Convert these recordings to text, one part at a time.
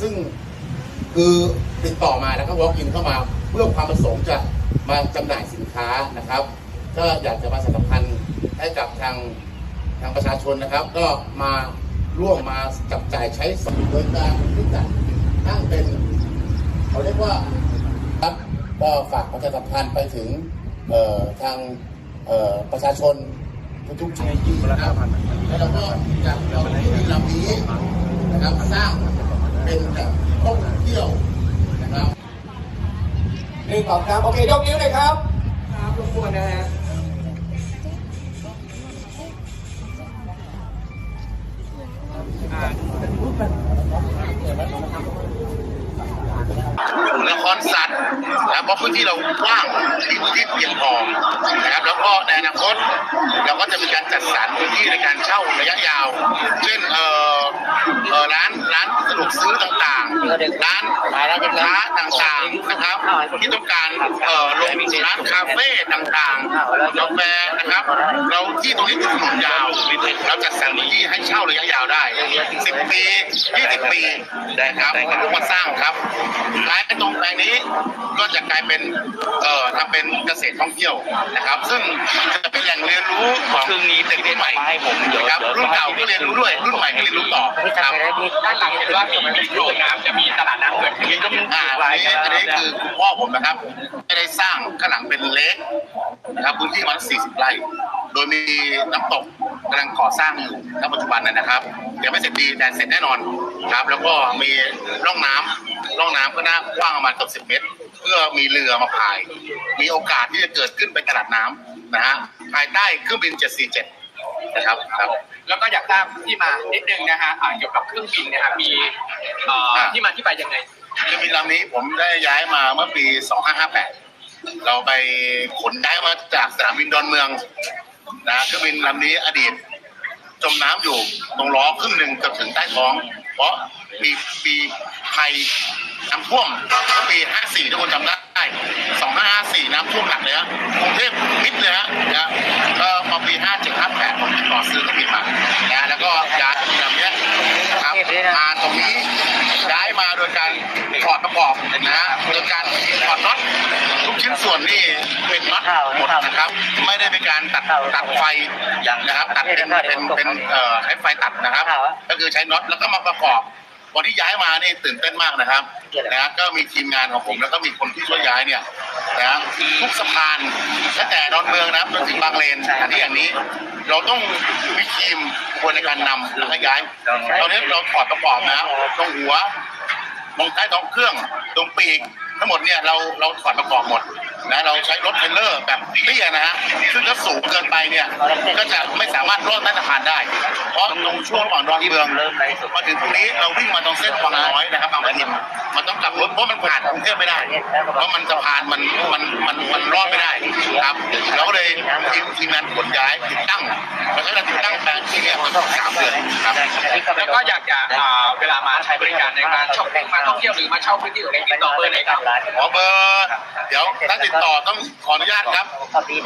ซึ่งคือติดต่อมาแล้วก็ walk in เข้ามาเพื่อความประสงค์จะมาจำหน่ายสินค้านะครับ ก็อยากจะมาสัมพันธ์ให้กับทางทางประชาชนนะครับ ก็มาร่วมมาจับจ่ายใช้สอยโดยการที่จะตั้งเป็นเขาเรียกว่าครับก็ฝากประชาสัมพันธ์ไปถึงเอ่อทางเอ่อประชาชนทุกๆชนที่นะครับแล้วเราก็อยากเราที่ลำนี้นะครับสร้าง เป็นแบบท่องเที่ยวนะครับหนึ่งสองสามโอเคยกนิ้วเลยครับ ครับรบกวนนะฮะละครสัตว์นะครับเพราะพื้นที่เรากว้างมีพื้นที่เพียงพอนะครับ แล้วก็ในอนาคตเราก็จะมีการจัดสรรพื้นที่ในการเช่าระยะยาว เช่นเอ่อเอ่อร้านร้านสะดวกซื้อต่างๆ ร้านค้าต่างๆนะครับ ที่ต้องการเอ่อลงร้านคาเฟ่ต่างๆกาแฟนะครับ เราที่ตรงนี้เป็นถนนยาวเราจัดสรรพื้นที่ให้เช่าระยะยาวได้10ปี20ปีนะครับเพื่อมาสร้างครับหลายตรงแปลงนี้ก็จะกลายเป็นเอ่อทำเป็นเกษตรท่องเที่ยวนะครับ ซึ่งจะเป็นแหล่งเรียนรู้ของเด็กรุ่นใหม่นะครับรุ่นเก่าก็เรียนรู้ด้วยรุ่นใหม่ก็เรียนรู้ต่อครับด้านหลังเห็นว่ามีมีโรงน้ำจะมีตลาดน้ำเกิดขึ้นก็มีอ่าอันนี้อันนี้คือคุณพ่อผมนะครับไม่ได้สร้างข้างหลังเป็นเล็กนะครับพื้นที่ประมัน40 ไร่ โดยมีน้ำตกกำลังก่อสร้างอยู่ณปัจจุบันนะนะครับเดี๋ยวไม่เสร็จดีแต่เสร็จแน่นอนครับ แล้วก็มีร่องน้ำร่องน้ำก็น่ากว้างประมาณเกือบ10 เมตร เพื่อมีเรือมาพาย มีโอกาสที่จะเกิดขึ้นเป็นตลาดน้ำนะฮะภายใต้เครื่องบิน 747 นะครับครับ แล้วก็อยากทราบที่มานิดนึงนะฮะอ่าเกี่ยวกับเครื่องบินนะครับมีเอ่อที่มาที่ไปยังไง เครื่องบินลำนี้ผมได้ย้ายมาเมื่อปี 2558 เราไปขนย้ายมาจากสนามบินดอนเมืองนะเครื่องบินลำนี้อดีต จมน้ำอยู่ตรงล้อครึ่งหนึ่งเกือบถึงใต้ท้อง เพราะปีปีภัยน้ำท่วมเมื่อปี 54ทุกคนจำได้ 2554 น้ำท่วมหนักเลยฮะกรุง มาตรงนี้ ย้ายมาโดยการถอดประกอบนะฮะโดยการถอดน็อตทุกชิ้นส่วนนี่เป็นน็อตหมดนะครับ ไม่ได้เป็นการตัดตัดไฟนะครับ ตัดเป็นเป็นเป็นเอ่อใช้ไฟตัดนะครับ ก็คือใช้น็อตแล้วก็มาประกอบ วันที่ย้ายมานี่ตื่นเต้นมากนะครับนะฮะก็มีทีมงานของผมแล้วก็มีคนที่ช่วยย้ายเนี่ยนะฮะทุกสะพานตั้งแต่ดอนเมืองนะครับจนถึงบางเลนสถานที่อย่างนี้ เราต้องมีทีมคนในการนำแล้วก็ย้ายตอนนี้เราถอดประกอบนะครับตรงหัวตรงใต้ท้องเครื่องตรงปีกทั้งหมดเนี่ยเราเราถอดประกอบหมด นะเราใช้รถเทรลเลอร์แบบเตี้ยนะฮะซึ่งถ้าสูงเกินไปเนี่ยก็จะไม่สามารถรอดใต้สะพานได้ เพราะตรงช่วงก่อนดอนเมืองมาถึงตรงนี้เราวิ่งมาตรงเส้นวังน้อยนะครับบางปะอินมันต้องกลับรถเพราะมันผ่านกรุงเทพไม่ได้ เพราะมันสะพานมันมันมันมันรอดไม่ได้ครับเราก็เลยทีมทีมงานขนย้ายติดตั้งเราใช้เวลาติดตั้งแปลงที่เนี่ยประมาณสามเดือนครับแล้วก็อยากจะเวลามาใช้บริการในการ อปปิ้งมาท่องเที่ยวหรือมาเช่าพื้นที่ตรงนี้ติดต่อเบอร์ไหนครับขอเบอร์เดี๋ยวถ้าติดต่อต้องขออนุญาตครับ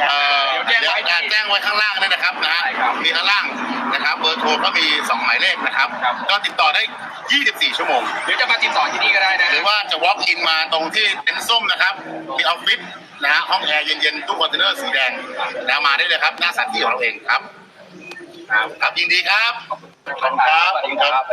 เอ่อเดี๋ยวจะแจ้งไว้ข้างล่างด้วยนะครับนะฮะมีข้างล่างนะครับเบอร์โทรก็มีสองหมายเลขนะครับ ก็ติดต่อได้ 24 ชั่วโมงหรือจะมาติดต่อที่นี่ก็ได้นะหรือว่าจะ walk in มาตรงที่เต็นท์ส้มนะครับมีออฟฟิศนะฮะห้องแอร์เย็นๆตู้คอนเทนเนอร์สีแดงนะมาได้เลยครับหน้าสถานที่ของเราเองครับ ครับยินดีครับขอบคุณครับสวัสดีครับ